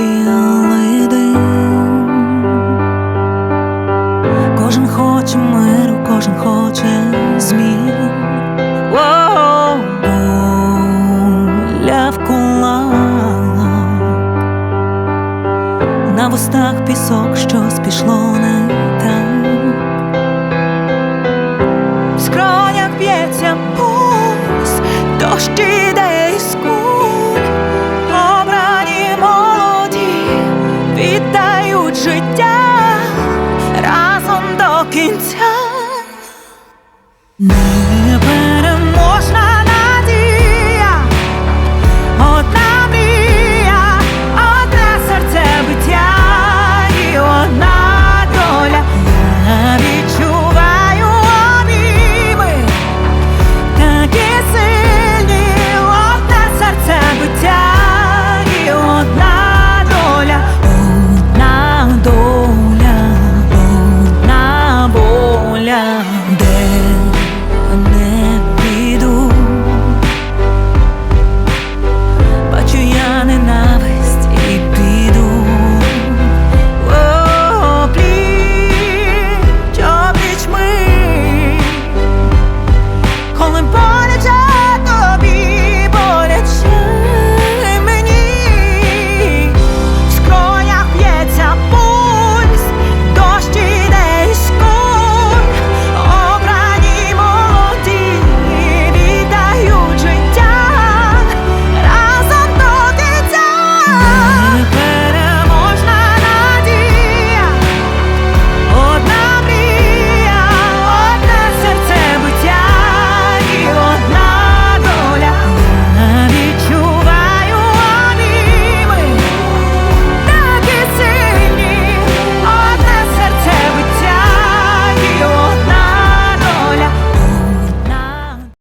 білий. Кожен хоче миру, кожен хоче змін. Боля в кулак, на вустах пісок, щось пішло не життя разом до кінця.